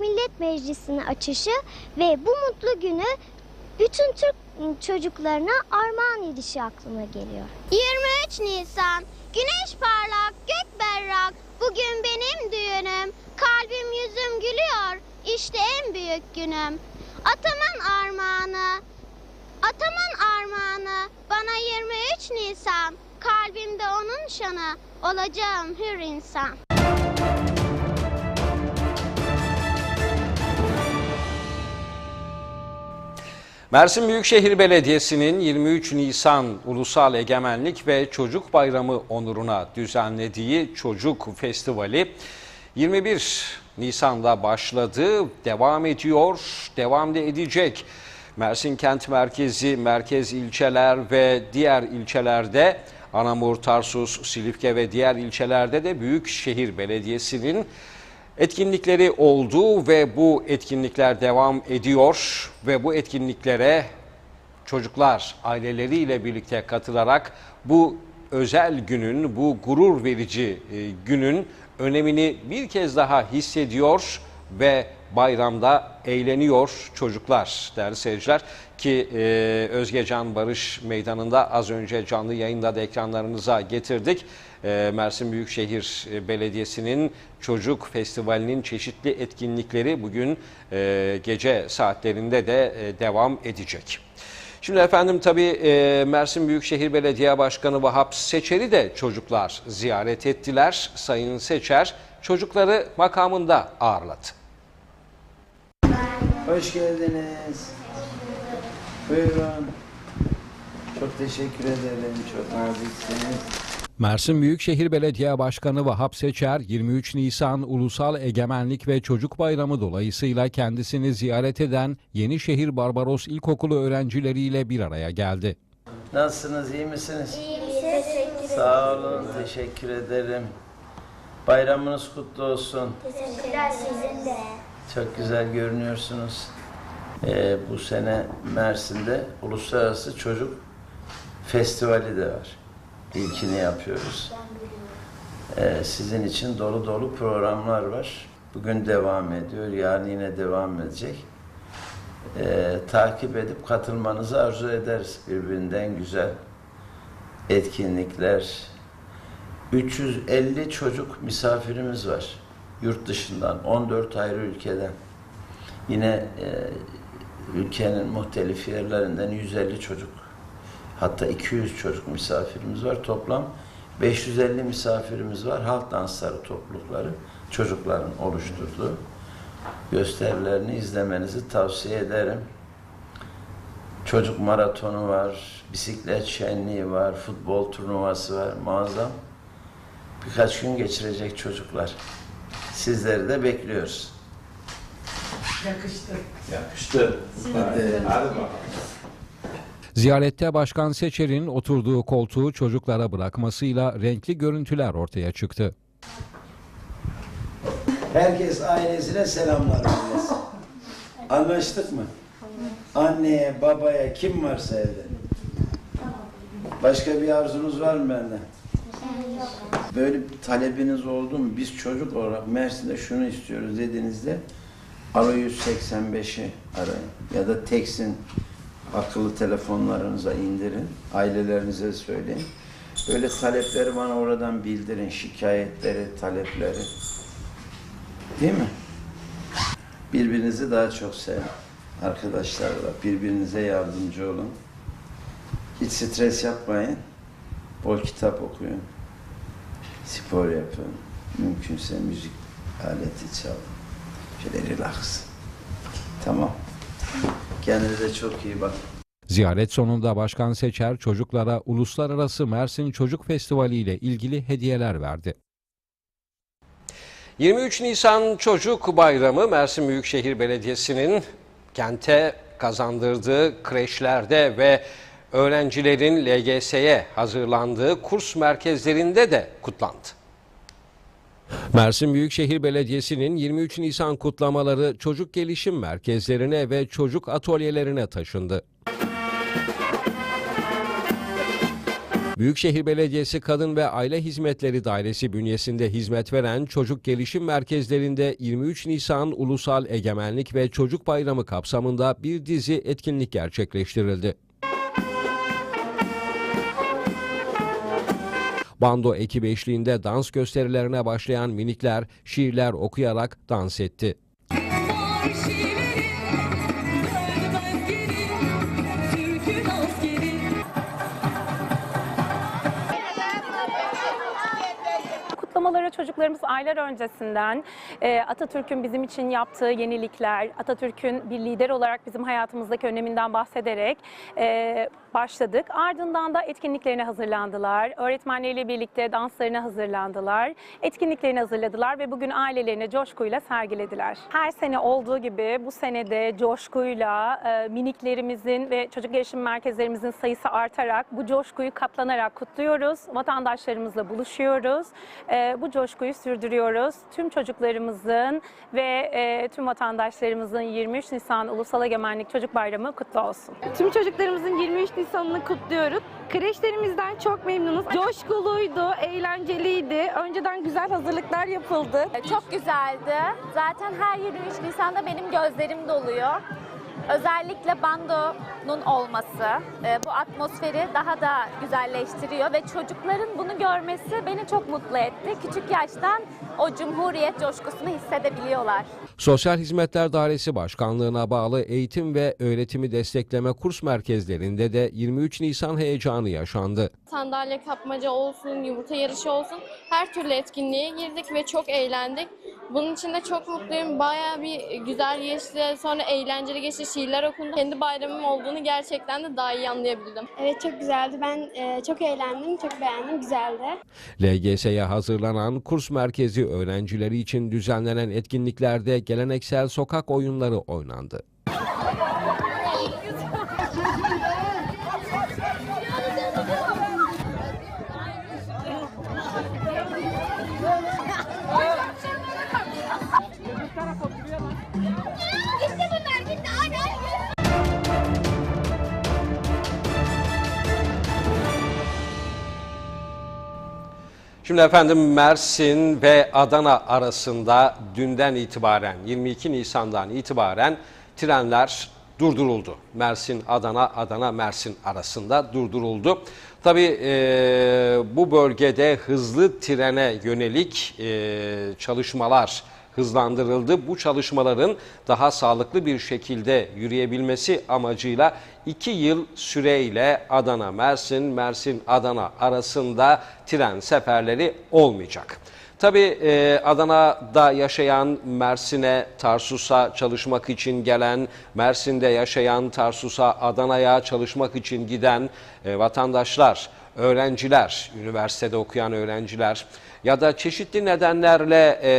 Millet Meclisi'nin açışı ve bu mutlu günü bütün Türk çocuklarına armağan edişi aklıma geliyor. 23 Nisan, güneş parlak, gök berrak, bugün benim düğünüm, kalbim yüzüm gülüyor, işte en büyük günüm. Atamın armağanı, atamın armağanı, bana 23 Nisan, kalbimde onun şanı, olacağım hür insan. Mersin Büyükşehir Belediyesi'nin 23 Nisan Ulusal Egemenlik ve Çocuk Bayramı onuruna düzenlediği Çocuk Festivali 21 Nisan'da başladı, devam ediyor, devam da edecek. Mersin kent merkezi, merkez ilçeler ve diğer ilçelerde Anamur, Tarsus, Silifke ve diğer ilçelerde de Büyükşehir Belediyesi'nin etkinlikleri oldu ve bu etkinlikler devam ediyor ve bu etkinliklere çocuklar aileleriyle birlikte katılarak bu özel günün, bu gurur verici e, günün önemini bir kez daha hissediyor ve bayramda eğleniyor çocuklar değerli seyirciler ki e, Özgecan Barış Meydanı'nda az önce canlı yayında da ekranlarınıza getirdik. E, Mersin Büyükşehir Belediyesi'nin Çocuk Festivali'nin çeşitli etkinlikleri bugün e, gece saatlerinde de e, devam edecek. Şimdi efendim tabii e, Mersin Büyükşehir Belediye Başkanı Vahap Seçer'i de çocuklar ziyaret ettiler. Sayın Seçer çocukları makamında ağırladı. Hoş geldiniz. Buyurun. Çok teşekkür ederim. Çok naziksiniz. Mersin Büyükşehir Belediye Başkanı Vahap Seçer 23 Nisan Ulusal Egemenlik ve Çocuk Bayramı dolayısıyla kendisini ziyaret eden Yenişehir Barbaros İlkokulu öğrencileriyle bir araya geldi. Nasılsınız? iyi misiniz? Sağ olun. Teşekkür ederim. Bayramınız kutlu olsun. Teşekkürler sizin de. Çok güzel görünüyorsunuz. Ee, bu sene Mersin'de Uluslararası Çocuk Festivali de var. İlkini yapıyoruz. Ee, sizin için dolu dolu programlar var. Bugün devam ediyor, yarın yine devam edecek. Ee, takip edip katılmanızı arzu ederiz. Birbirinden güzel etkinlikler. 350 çocuk misafirimiz var. Yurt dışından, 14 ayrı ülkeden. Yine e, ülkenin muhtelif yerlerinden 150 çocuk, hatta 200 çocuk misafirimiz var. Toplam 550 misafirimiz var. Halk dansları toplulukları, çocukların oluşturduğu gösterilerini izlemenizi tavsiye ederim. Çocuk maratonu var, bisiklet şenliği var, futbol turnuvası var, muazzam. Birkaç gün geçirecek çocuklar. Sizleri de bekliyoruz. Yakıştı. Hadi, hadi bakalım. Ziyarette Başkan Seçer'in oturduğu koltuğu çocuklara bırakmasıyla renkli görüntüler ortaya çıktı. Herkes ailesine selamlar söylesin. Anlaştık mı? Anneye, babaya, kim varsa evde. Başka bir arzunuz var mı benden? Böyle bir talebiniz oldu mu? Biz çocuk olarak Mersin'de şunu istiyoruz dediğinizde Alo 185'i arayın. Ya da teksin akıllı telefonlarınıza indirin. Ailelerinize söyleyin. Böyle talepleri bana oradan bildirin. Şikayetleri, talepleri. Değil mi? Birbirinizi daha çok sevin. Arkadaşlarla birbirinize yardımcı olun. Hiç stres yapmayın. Bol kitap okuyun. Spor yapın. Mümkünse müzik aleti çalın. Şöyle relax. Tamam. Kendinize çok iyi bakın. Ziyaret sonunda Başkan Seçer çocuklara Uluslararası Mersin Çocuk Festivali ile ilgili hediyeler verdi. 23 Nisan Çocuk Bayramı Mersin Büyükşehir Belediyesi'nin kente kazandırdığı kreşlerde ve öğrencilerin LGS'ye hazırlandığı kurs merkezlerinde de kutlandı. Mersin Büyükşehir Belediyesi'nin 23 Nisan kutlamaları çocuk gelişim merkezlerine ve çocuk atölyelerine taşındı. Büyükşehir Belediyesi Kadın ve Aile Hizmetleri Dairesi bünyesinde hizmet veren çocuk gelişim merkezlerinde 23 Nisan Ulusal Egemenlik ve Çocuk Bayramı kapsamında bir dizi etkinlik gerçekleştirildi. Bando ekibi eşliğinde dans gösterilerine başlayan minikler şiirler okuyarak dans etti. Kutlamaları çocuklarımız aylar öncesinden e, Atatürk'ün bizim için yaptığı yenilikler, Atatürk'ün bir lider olarak bizim hayatımızdaki öneminden bahsederek e, başladık. Ardından da etkinliklerine hazırlandılar. Öğretmenleriyle birlikte danslarına hazırlandılar. Etkinliklerini hazırladılar ve bugün ailelerine coşkuyla sergilediler. Her sene olduğu gibi bu senede coşkuyla e, miniklerimizin ve çocuk gelişim merkezlerimizin sayısı artarak bu coşkuyu katlanarak kutluyoruz. Vatandaşlarımızla buluşuyoruz. E, bu coşkuyu sürdürüyoruz. Tüm çocuklarımızın ve e, tüm vatandaşlarımızın 23 Nisan Ulusal Egemenlik Çocuk Bayramı kutlu olsun. Tüm çocuklarımızın 23 Nisan'ını kutluyoruz. Kreşlerimizden çok memnunuz. Coşkuluydu, eğlenceliydi. Önceden güzel hazırlıklar yapıldı. Çok güzeldi. Zaten her 23 Nisan'da benim gözlerim doluyor. Özellikle bandonun olması e, bu atmosferi daha da güzelleştiriyor ve çocukların bunu görmesi beni çok mutlu etti. Küçük yaştan o cumhuriyet coşkusunu hissedebiliyorlar. Sosyal Hizmetler Dairesi Başkanlığı'na bağlı eğitim ve öğretimi destekleme kurs merkezlerinde de 23 Nisan heyecanı yaşandı. sandalye kapmaca olsun, yumurta yarışı olsun her türlü etkinliğe girdik ve çok eğlendik. Bunun için de çok mutluyum. Bayağı bir güzel geçti. Sonra eğlenceli geçti. Şiirler okundu. Kendi bayramım olduğunu gerçekten de daha iyi anlayabildim. Evet çok güzeldi. Ben e, çok eğlendim, çok beğendim. Güzeldi. LGS'ye hazırlanan kurs merkezi öğrencileri için düzenlenen etkinliklerde geleneksel sokak oyunları oynandı. Şimdi efendim Mersin ve Adana arasında dünden itibaren 22 Nisan'dan itibaren trenler durduruldu. Mersin, Adana, Adana, Mersin arasında durduruldu. Tabii e, bu bölgede hızlı trene yönelik e, çalışmalar hızlandırıldı. Bu çalışmaların daha sağlıklı bir şekilde yürüyebilmesi amacıyla 2 yıl süreyle Adana, Mersin, Mersin, Adana arasında tren seferleri olmayacak. Tabii e, Adana'da yaşayan Mersin'e, Tarsus'a çalışmak için gelen, Mersin'de yaşayan Tarsus'a, Adana'ya çalışmak için giden e, vatandaşlar, öğrenciler, üniversitede okuyan öğrenciler ya da çeşitli nedenlerle e,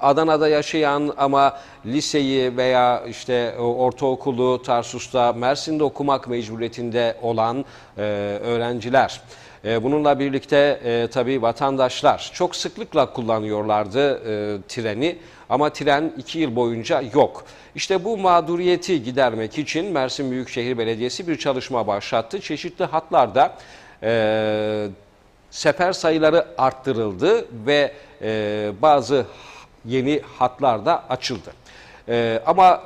Adana'da yaşayan ama liseyi veya işte o ortaokulu Tarsus'ta, Mersin'de okumak mecburiyetinde olan e, öğrenciler. E, Bununla birlikte e, tabii vatandaşlar çok sıklıkla kullanıyorlardı e, treni ama tren 2 yıl boyunca yok. İşte bu mağduriyeti gidermek için Mersin Büyükşehir Belediyesi bir çalışma başlattı. Çeşitli hatlarda e, sefer sayıları arttırıldı ve e, bazı yeni hatlar da açıldı. E, ama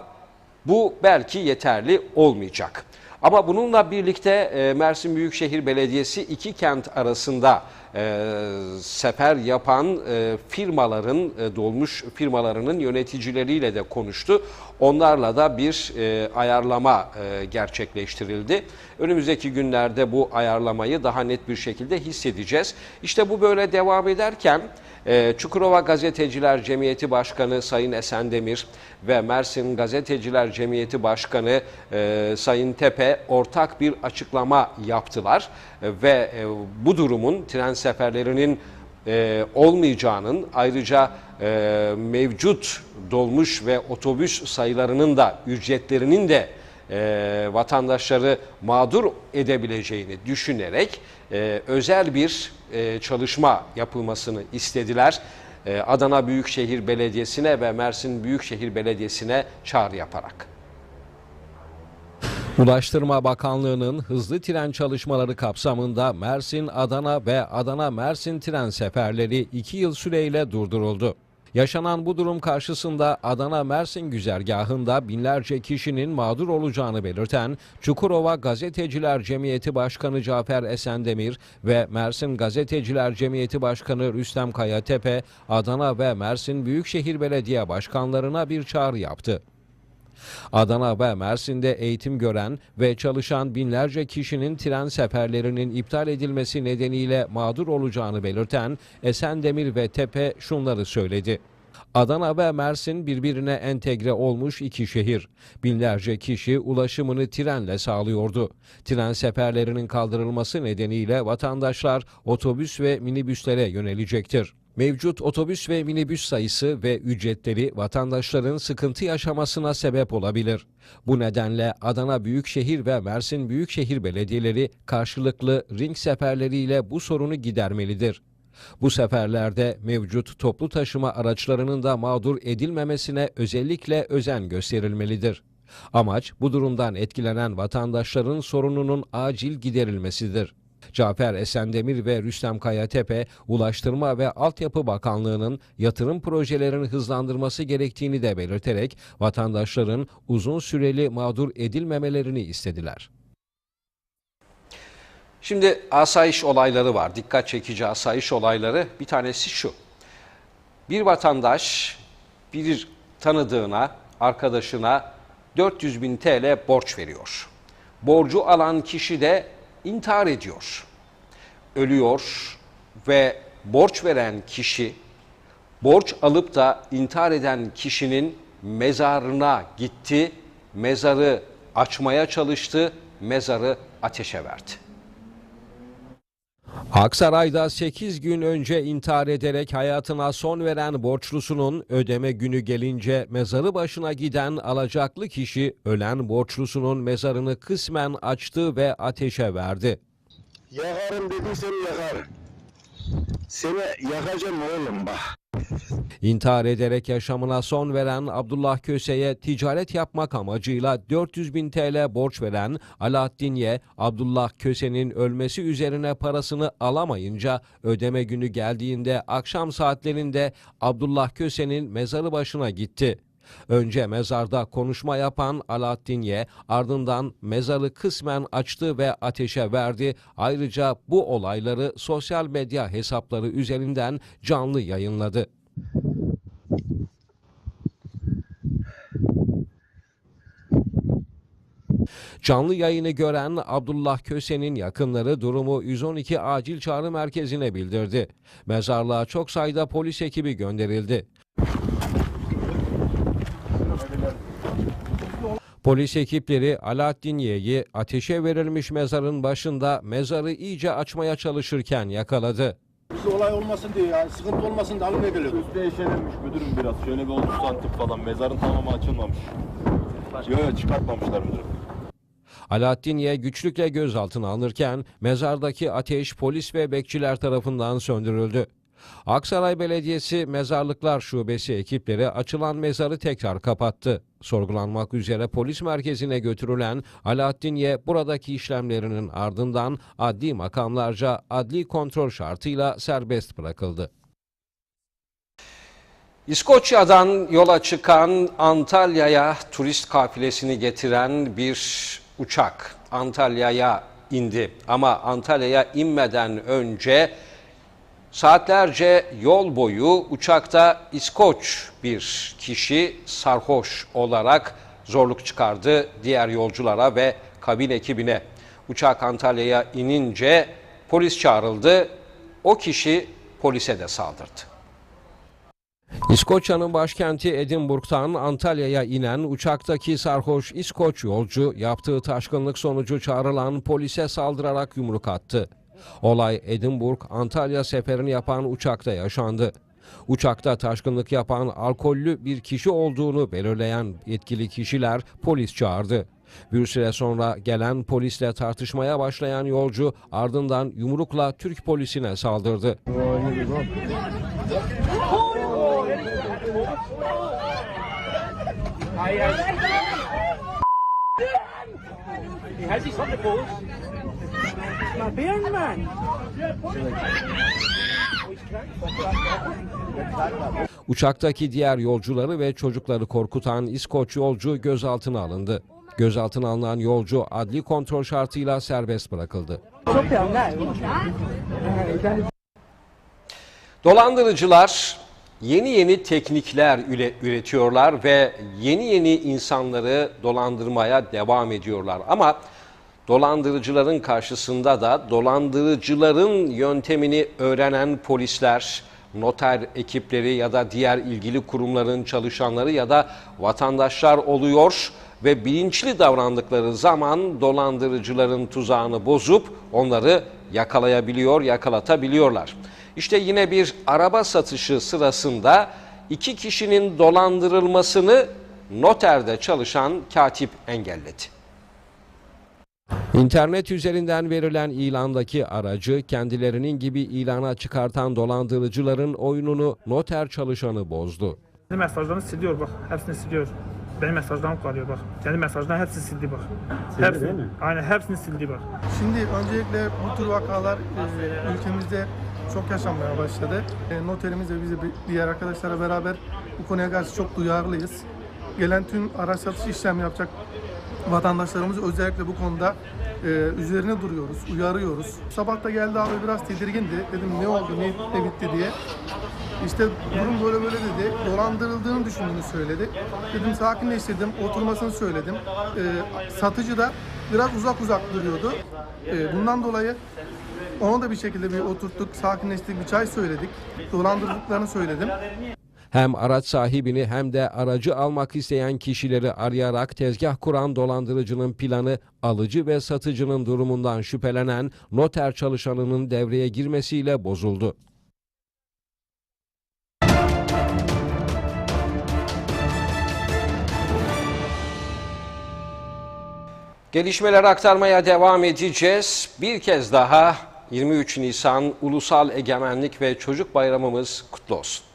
bu belki yeterli olmayacak. Ama bununla birlikte e, Mersin Büyükşehir Belediyesi iki kent arasında e, sefer yapan e, firmaların, e, dolmuş firmalarının yöneticileriyle de konuştu. Onlarla da bir e, ayarlama e, gerçekleştirildi. Önümüzdeki günlerde bu ayarlamayı daha net bir şekilde hissedeceğiz. İşte bu böyle devam ederken e, Çukurova Gazeteciler Cemiyeti Başkanı Sayın Esendemir ve Mersin Gazeteciler Cemiyeti Başkanı e, Sayın Tepe ortak bir açıklama yaptılar E, ve e, bu durumun tren seferlerinin e, olmayacağının ayrıca e, mevcut dolmuş ve otobüs sayılarının da ücretlerinin de e, vatandaşları mağdur edebileceğini düşünerek e, özel bir e, çalışma yapılmasını istediler. E, Adana Büyükşehir Belediyesi'ne ve Mersin Büyükşehir Belediyesi'ne çağrı yaparak. Ulaştırma Bakanlığı'nın hızlı tren çalışmaları kapsamında Mersin, Adana ve Adana-Mersin tren seferleri 2 yıl süreyle durduruldu. Yaşanan bu durum karşısında Adana-Mersin güzergahında binlerce kişinin mağdur olacağını belirten Çukurova Gazeteciler Cemiyeti Başkanı Cafer Esendemir ve Mersin Gazeteciler Cemiyeti Başkanı Rüstem Kayatepe, Adana ve Mersin Büyükşehir Belediye Başkanlarına bir çağrı yaptı. Adana ve Mersin'de eğitim gören ve çalışan binlerce kişinin tren seferlerinin iptal edilmesi nedeniyle mağdur olacağını belirten Esendemir ve Tepe şunları söyledi. Adana ve Mersin birbirine entegre olmuş iki şehir. Binlerce kişi ulaşımını trenle sağlıyordu. Tren seferlerinin kaldırılması nedeniyle vatandaşlar otobüs ve minibüslere yönelecektir. Mevcut otobüs ve minibüs sayısı ve ücretleri vatandaşların sıkıntı yaşamasına sebep olabilir. Bu nedenle Adana Büyükşehir ve Mersin Büyükşehir Belediyeleri karşılıklı ring seferleriyle bu sorunu gidermelidir. Bu seferlerde mevcut toplu taşıma araçlarının da mağdur edilmemesine özellikle özen gösterilmelidir. Amaç bu durumdan etkilenen vatandaşların sorununun acil giderilmesidir. Cafer Esendemir ve Rüstem Kayatepe, Ulaştırma ve Altyapı Bakanlığı'nın yatırım projelerini hızlandırması gerektiğini de belirterek vatandaşların uzun süreli mağdur edilmemelerini istediler. Şimdi asayiş olayları var. Dikkat çekici asayiş olayları. Bir tanesi şu. Bir vatandaş bir tanıdığına, arkadaşına 400 bin TL borç veriyor. Borcu alan kişi de intihar ediyor. Ölüyor ve borç veren kişi borç alıp da intihar eden kişinin mezarına gitti, mezarı açmaya çalıştı, mezarı ateşe verdi. Aksaray'da 8 gün önce intihar ederek hayatına son veren borçlusunun ödeme günü gelince mezarı başına giden alacaklı kişi ölen borçlusunun mezarını kısmen açtı ve ateşe verdi. Yakarım dediysem yakarım. Seni yakacağım oğlum bak. İntihar ederek yaşamına son veren Abdullah Köse'ye ticaret yapmak amacıyla 400 bin TL borç veren Alaaddin Ye, Abdullah Köse'nin ölmesi üzerine parasını alamayınca ödeme günü geldiğinde akşam saatlerinde Abdullah Köse'nin mezarı başına gitti. Önce mezarda konuşma yapan Alaaddin Ye ardından mezarı kısmen açtı ve ateşe verdi. Ayrıca bu olayları sosyal medya hesapları üzerinden canlı yayınladı. Canlı yayını gören Abdullah Köse'nin yakınları durumu 112 acil çağrı merkezine bildirdi. Mezarlığa çok sayıda polis ekibi gönderildi. Polis ekipleri Alaaddin Ye'yi ateşe verilmiş mezarın başında mezarı iyice açmaya çalışırken yakaladı. Biz olay olmasın diye ya. Sıkıntı olmasın diye alın ediliyor. Üstü eşelenmiş müdürüm biraz. Şöyle bir 30 santim falan. Mezarın tamamı açılmamış. Yok yok çıkartmamışlar müdürüm. Alaaddin Ye güçlükle gözaltına alınırken mezardaki ateş polis ve bekçiler tarafından söndürüldü. Aksaray Belediyesi Mezarlıklar Şubesi ekipleri açılan mezarı tekrar kapattı. Sorgulanmak üzere polis merkezine götürülen Alaaddin Ye buradaki işlemlerinin ardından adli makamlarca adli kontrol şartıyla serbest bırakıldı. İskoçya'dan yola çıkan Antalya'ya turist kafilesini getiren bir uçak Antalya'ya indi. Ama Antalya'ya inmeden önce saatlerce yol boyu uçakta İskoç bir kişi sarhoş olarak zorluk çıkardı diğer yolculara ve kabin ekibine. Uçak Antalya'ya inince polis çağrıldı. O kişi polise de saldırdı. İskoçya'nın başkenti Edinburgh'tan Antalya'ya inen uçaktaki sarhoş İskoç yolcu yaptığı taşkınlık sonucu çağrılan polise saldırarak yumruk attı. Olay Edinburgh Antalya seferini yapan uçakta yaşandı. Uçakta taşkınlık yapan alkollü bir kişi olduğunu belirleyen yetkili kişiler polis çağırdı. Bir süre sonra gelen polisle tartışmaya başlayan yolcu ardından yumrukla Türk polisine saldırdı. Uçaktaki diğer yolcuları ve çocukları korkutan İskoç yolcu gözaltına alındı. Gözaltına alınan yolcu adli kontrol şartıyla serbest bırakıldı. Dolandırıcılar yeni yeni teknikler üre- üretiyorlar ve yeni yeni insanları dolandırmaya devam ediyorlar. Ama dolandırıcıların karşısında da dolandırıcıların yöntemini öğrenen polisler, noter ekipleri ya da diğer ilgili kurumların çalışanları ya da vatandaşlar oluyor ve bilinçli davrandıkları zaman dolandırıcıların tuzağını bozup onları yakalayabiliyor, yakalatabiliyorlar. İşte yine bir araba satışı sırasında iki kişinin dolandırılmasını noterde çalışan katip engelledi. İnternet üzerinden verilen ilandaki aracı kendilerinin gibi ilana çıkartan dolandırıcıların oyununu noter çalışanı bozdu. Kendi mesajlarını siliyor bak. Hepsini siliyor. Benim mesajlarım kalıyor bak. Kendi mesajlarını hepsini sildi bak. hepsini, Aynen hepsini sildi bak. Şimdi öncelikle bu tür vakalar e, ülkemizde çok yaşanmaya başladı. E, noterimiz ve biz diğer arkadaşlara beraber bu konuya karşı çok duyarlıyız. Gelen tüm araç satış işlem yapacak vatandaşlarımız özellikle bu konuda e, üzerine duruyoruz, uyarıyoruz. Sabah da geldi abi biraz tedirgindi. Dedim ne oldu, ne, ne bitti diye. İşte durum böyle böyle dedi. Dolandırıldığını düşündüğünü söyledi. Dedim sakinleştirdim, oturmasını söyledim. E, satıcı da biraz uzak uzak duruyordu. E, bundan dolayı onu da bir şekilde bir oturttuk, sakinleştirdik, bir çay söyledik. Dolandırdıklarını söyledim. Hem araç sahibini hem de aracı almak isteyen kişileri arayarak tezgah kuran dolandırıcının planı alıcı ve satıcının durumundan şüphelenen noter çalışanının devreye girmesiyle bozuldu. Gelişmeler aktarmaya devam edeceğiz. Bir kez daha 23 Nisan Ulusal Egemenlik ve Çocuk Bayramımız kutlu olsun.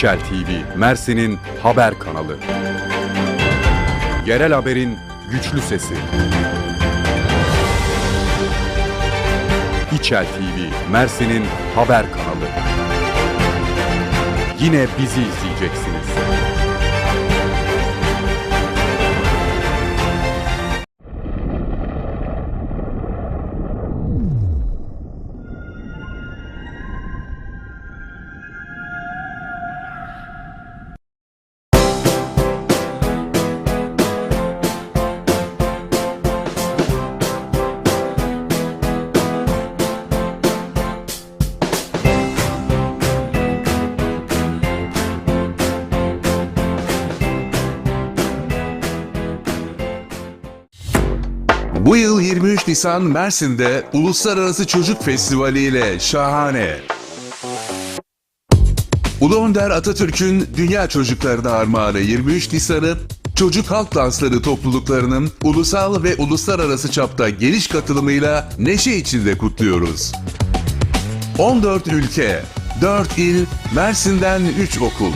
İçel TV, Mersin'in haber kanalı. Yerel haberin güçlü sesi. İçel TV, Mersin'in haber kanalı. Yine bizi izleyeceksiniz. Bu yıl 23 Nisan Mersin'de Uluslararası Çocuk Festivali ile şahane. Ulu Önder Atatürk'ün Dünya Çocuklarına armağanı 23 Nisan'ı çocuk halk dansları topluluklarının ulusal ve uluslararası çapta geniş katılımıyla neşe içinde kutluyoruz. 14 ülke, 4 il, Mersin'den 3 okul.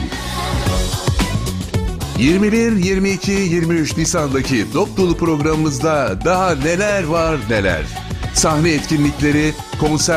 21, 22, 23 Nisan'daki dop dolu programımızda daha neler var neler. Sahne etkinlikleri, konser